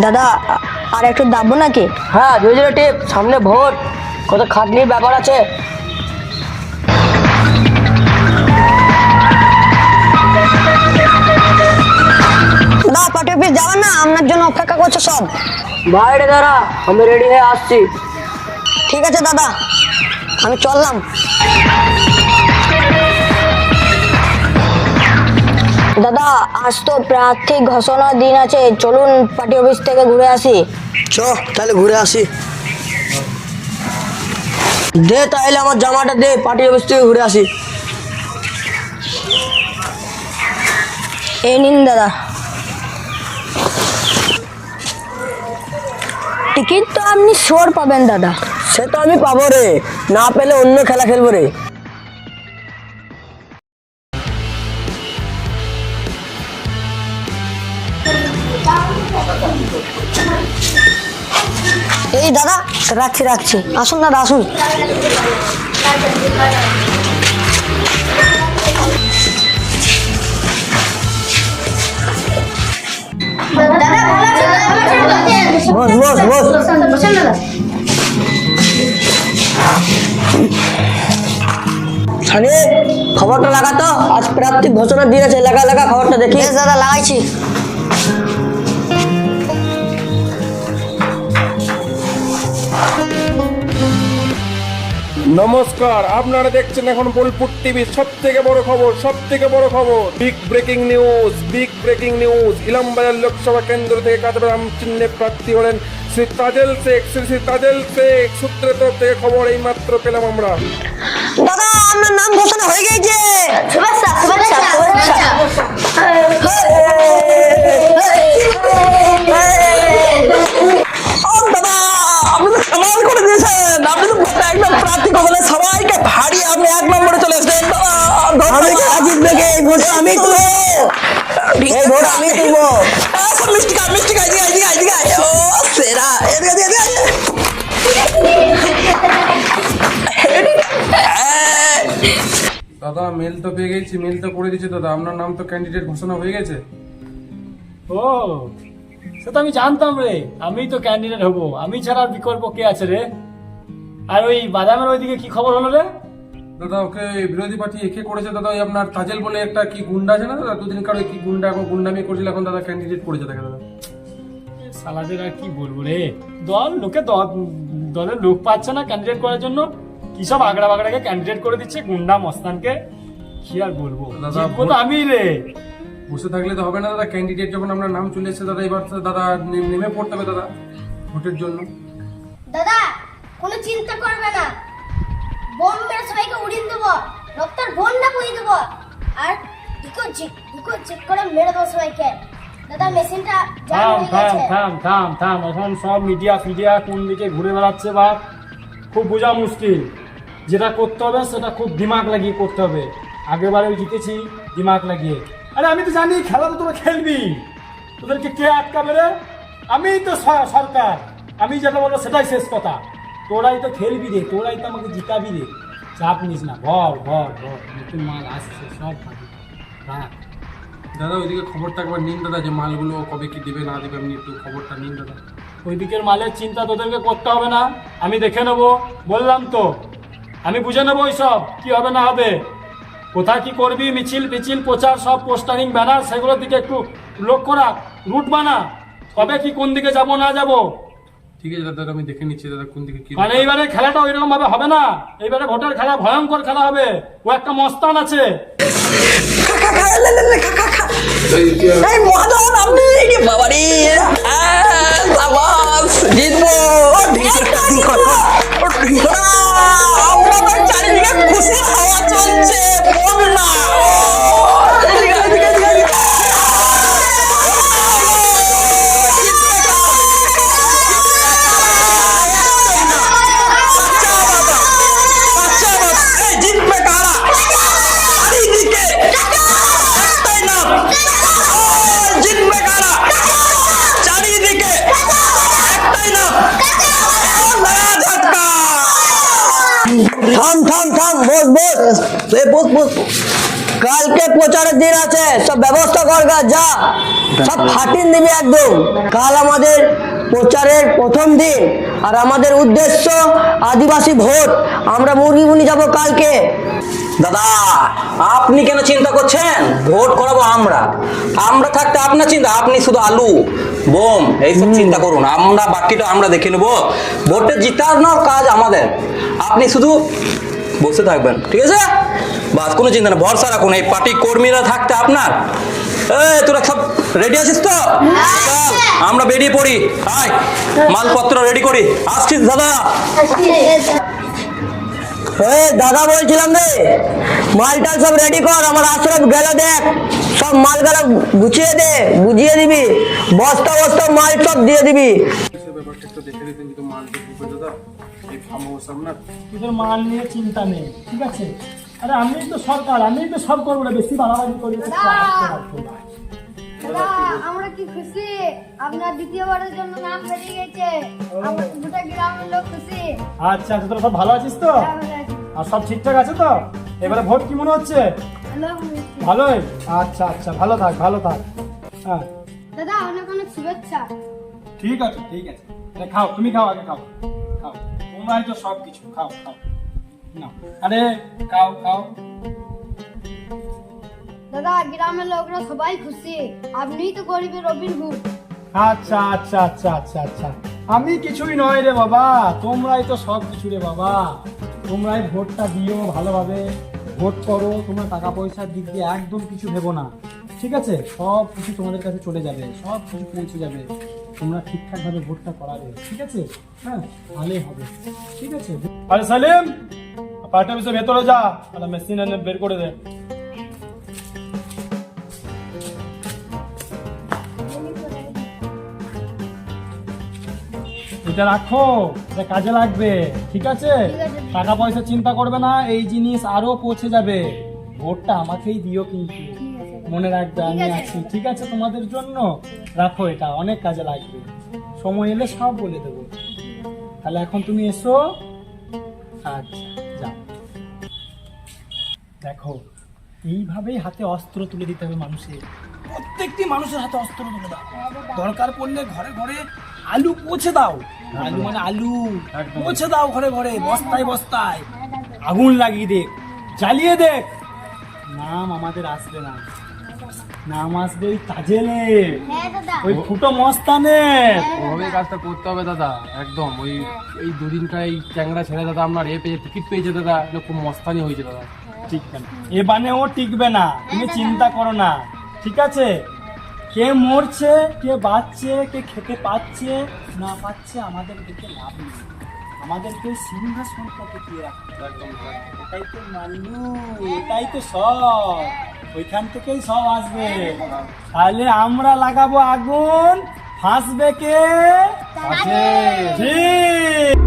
দাদা আ- আর একটু দাবো নাকি? হ্যাঁ ধীরে ধীরে টিপ সামনে ভোট। কত খাটনির ব্যাপার আছে। দাদা পার্টি অফিস যাবেন না? আপনার জন্য অপেক্ষা করছে সব। বাইরে দাঁড়া আমি রেডি হয়ে আসছি। ঠিক আছে দাদা। আমি চললাম। দাদা আজ তো প্রার্থী ঘোষণার দিন আছে চলুন পার্টি অফিস থেকে ঘুরে আসি। চ তাহলে ঘুরে আসি। দে তাহলে আমার জামাটা দে পার্টি অফিস থেকে ঘুরে আসি। এই নিন দাদা। টিকিট তো আপনি শোর পাবেন দাদা। সে তো আমি পাবো রে। না পেলে অন্য খেলা খেলব রে। এই দাদা রাখছি রাখছি। আসুন দাদা আসুন। বস বস বস। আরে খবরটা লাগাতো? আজ প্রাপ্তি ঘোষণা দিয়েছে লাগা লাগা খবরটা দেখি। দাদা লাগাইছি। নমস্কার আপনারা দেখছেন এখন বোলপুর টিভির সব থেকে বড় খবর সব থেকে বড় খবর big breaking news big breaking news Ilambazar Lok Sabha কেন্দ্র থেকে কাজরাম চিহ্নে প্রার্থী হলেন শ্রী তাজেল শেখ শ্রী শ্রী তাজেল শেখ সূত্রের তরফ থেকে খবর এই মাত্র পেলাম আমরা দাদা আপনার নাম ঘোষণা হয়ে গেছে শুভেচ্ছা শুভেচ্ছা শুভেচ্ছা একদম প্রার্থী সবাইকে ভারী আপনি এক নম্বরে চলে এসেছেন দাদা আমি আজিত থেকে এই ভোট আমি তুলবো। এই ভোট আমি তুলবো। মিষ্টি খা মিষ্টি খা এদিকে এদিকে এদিকে ও সেরা। এদিকে এদিকে এদিকে। দাদা মেল তো পেয়ে গেছি মেল তো করে দিচ্ছে দাদা। আপনার নাম তো ক্যান্ডিডেট ঘোষণা হয়ে গেছে। ও সে তো আমি জানতাম রে। আমি তো ক্যান্ডিডেট হব। আমি ছাড়া বিকল্প কে আছে রে? আর ওই বাদামের ওইদিকে কি খবর হলো রে? দাদা ওকে বিরোধী পার্টি একে করেছে। দাদা ওই আপনার তাজেল বলে একটা কি গুন্ডা আছে না দাদা? দুদিন কারও কি গুন্ডা এখন গুন্ডামি করছিল এখন দাদা ক্যান্ডিডেট করেছে তাকে দাদা। সালাদের আর কি বলব রে? দল লোকে দল দলের লোক পাচ্ছে না ক্যান্ডিডেট করার জন্য। কি সব আগড়া বাগড়াকে ক্যান্ডিডেট করে দিচ্ছে গুন্ডা মস্তানকে? কি আর বলব? দাদা, আমি রে। বসে থাকলে তো হবে না দাদা ক্যান্ডিডেট যখন আপনার নাম চলে এসেছে দাদা এবার তো দাদা নেমে পড়তে হবে দাদা ভোটের জন্য। দাদা কোনো চিন্তা করবে না। বোম মেরে সবাইকে উড়িয়ে দেবো রক্তের বন্যা বই দেবো আর দুটো চেক দুটো চেক করে মেরে দেবো সবাইকে। দাদা মেশিনটা থাম থাম থাম থাম থাম এখন সব মিডিয়া ফিডিয়া কোন দিকে ঘুরে বেড়াচ্ছে বা খুব বোঝা মুশকিল। যেটা করতে হবে সেটা খুব দিমাগ লাগিয়ে করতে হবে। আগেবারেও জিতেছি দিমাগ লাগিয়ে। আরে আমি তো জানি খেলা তো তোরা খেলবি। তোদেরকে কে আটকাবে রে? আমি তো সরকার। আমি যেটা বলব সেটাই শেষ কথা। তোরাই তো খেলবি রে তোরাই তো আমাকে জিতাবি রে। চাপ নিস না ভর ভর ভর নতুন মাল আসছে সব। রাখ। দাদা ওইদিকে খবরটা একবার নিন দাদা যে মালগুলো কবে কি দেবে না দেবে আপনি একটু খবরটা নিন দাদা। ওই দিকের মালের চিন্তা তোদেরকে করতে হবে না আমি দেখে নেব। বললাম তো আমি বুঝে নেব সব কি হবে না হবে। কোথায় কি করবি মিছিল মিছিল প্রচার সব পোস্টারিং ব্যানার সেগুলোর দিকে একটু লক্ষ্য রাখ। রুট বানা কবে কি কোন দিকে যাব না যাব। ঠিক আছে দাদা আমি দেখে নিচ্ছি দাদা কোন দিকে কি মানে এইবারে খেলাটা ওইরকম ভাবে হবে না। এইবারে ভোটার খেলা ভয়ঙ্কর খেলা হবে। ও একটা মস্তান আছে। এই আপনি বাবারে জিতবো। থাম থাম থাম, বস বস। এ, বস বস। কালকে প্রচারের দিন আছে, সব ব্যবস্থা কর যা। সব ফাটিয়ে দিবি একদম। কাল আমাদের প্রচারের প্রথম দিন। আর আমাদের উদ্দেশ্য আদিবাসী ভোট। আমরা মুরগি বুনি যাব কালকে। দাদা আপনি কেন চিন্তা করছেন? ভোট করাবো আমরা। আমরা থাকতে আপনার চিন্তা আপনি শুধু আলু বোম এইসব চিন্তা করুন। আমরা বাকিটা আমরা দেখে নেব। ভোটে জিতানোর কাজ আমাদের। আপনি শুধু বসে থাকবেন ঠিক আছে? বাস কোনো চিন্তা না ভরসা রাখুন। এই পার্টি কর্মীরা থাকতে আপনার। এই তোরা সব রেডি আছিস তো? চল আমরা বেরিয়ে পড়ি। আয় মালপত্র রেডি করি। আসছিস দাদা। দাদা বলছিলাম রে মালটাল সব রেডি কর আমার আশ্রম গেল দেখ। সব মালগুলো গুছিয়ে দে বুঝিয়ে দিবি। বস্তা বস্তা মাল সব দিয়ে দিবি। মাল তোদের মাল নিয়ে চিন্তা নেই ঠিক আছে? আরে আমি তো সরকার আমি তো সব করব না বেশি বাড়াবাড়ি করি আমরা কি খুশি? আপনার দ্বিতীয়বারের জন্য নাম বেরিয়ে গেছে। গোটা গ্রামের লোক খুশি। আচ্ছা আচ্ছা তোরা সব ভালো আছিস তো? হ্যাঁ। আর সব ঠিকঠাক আছে তো? এবারে ভোট কি মনে হচ্ছে? ভালোই? আচ্ছা আচ্ছা ভালো থাক ভালো থাক। হ্যাঁ। দাদা অনেক অনেক শুভেচ্ছা। ঠিক আছে ঠিক আছে। খাও তুমি খাও আগে খাও খাও। তোমরাই তো সব কিছু খাও খাও। না আরে খাও খাও। দাদা, গ্রামের লোকরা সবাই খুশি। আপনিই তো গরিবের রবিন হুড আচ্ছা আচ্ছা আচ্ছা আচ্ছা আচ্ছা। আমি কিছুই নয় রে বাবা, তোমরাই তো সব কিছু রে বাবা। তোমরাই ভোটটা দিও ভালোভাবে। ভোট করো, তোমরা টাকা পয়সার দিক দিয়ে একদম কিছু ভেবো না। ঠিক আছে? সব কিছু তোমাদের কাছে চলে যাবে, সব কিছু পৌঁছে যাবে। তোমরা ঠিকঠাক ভাবে ভোটটা করাবে, ঠিক আছে? হ্যাঁ ভালোই হবে। ঠিক আছে? আরে সালিম, পার্টি ভেতরে যা মেশিন এনে বের করে দে। এটা রাখো এটা কাজে লাগবে ঠিক আছে? টাকা পয়সা চিন্তা করবে না এই জিনিস আরও পৌঁছে যাবে। ভোটটা আমাকেই দিও কিন্তু মনে রাখবে আমি আছি। ঠিক আছে তোমাদের জন্য? রাখো এটা অনেক কাজে লাগবে। সময় এলে সব বলে দেবো। তাহলে এখন তুমি এসো। আচ্ছা যাও। দেখো এইভাবেই হাতে অস্ত্র তুলে দিতে হবে মানুষের। প্রত্যেকটি মানুষের হাতে অস্ত্র তুলে দাও। দরকার পড়লে ঘরে ঘরে আলু পৌঁছে দাও। আলু মানে আলু। পৌঁছে দাও ঘরে ঘরে বস্তায় বস্তায়। আগুন লাগিয়ে দে জ্বালিয়ে দে। নাম আমাদের আসবে না। নাম আসবে ওই তাজেলে হ্যাঁ ওই ফুটো মস্তানের ওভাবেই কাজটা করতে হবে দাদা। একদম ওই এই দুদিনকার এই চ্যাংড়া ছেড়ে দাদা আপনার এ পেয়ে টিকিট পেয়েছে দাদা এটা খুব মস্তানি হয়েছে দাদা। টিকবে না এ বানে ও টিকবে না। তুমি চিন্তা করো না। ঠিক আছে? কে মরছে কে বাঁচছে কে খেতে পাচ্ছে না পাচ্ছে আমাদের দিকে লাভ নেই। আমাদেরকে ওই সিংহাসনটা টিকিয়ে রাখতে। এটাই তো মাল্লু এটাই তো সব। ওইখান থেকেই সব আসবে। তাহলে আমরা লাগাবো আগুন। ফাঁসবে কে? ঠিক